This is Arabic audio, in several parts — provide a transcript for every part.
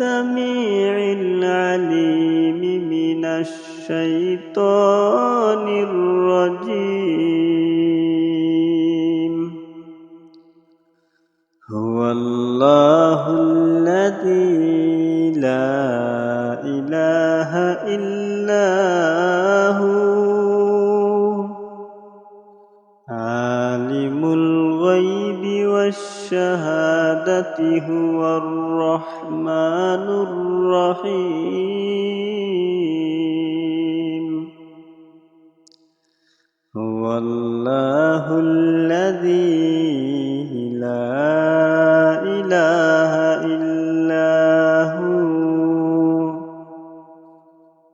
السميع العليم من الشيطان الرجيم. هو الله الذي لا إله إلا هو عالم الغيب. والشهادة هو الرحمن الرحيم. هو الله الذي لا إله إلا هو.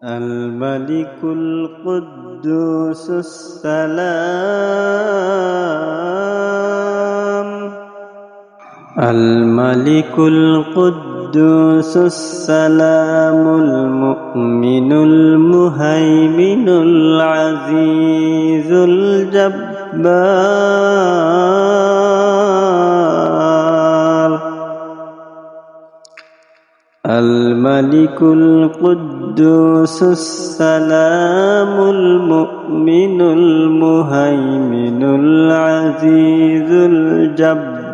الملك القدوس السلام. الملك القدوس السلام المؤمن المهيمن العزيز الجبار الملك القدوس السلام المؤمن المهيمن العزيز الجبار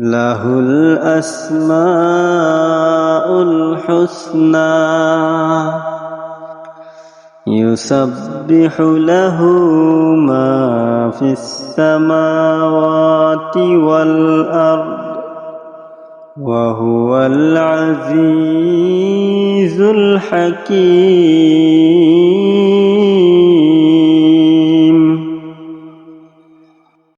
له الأسماء الحسنى. يسبح له ما في السماوات والأرض وهو العزيز الحكيم.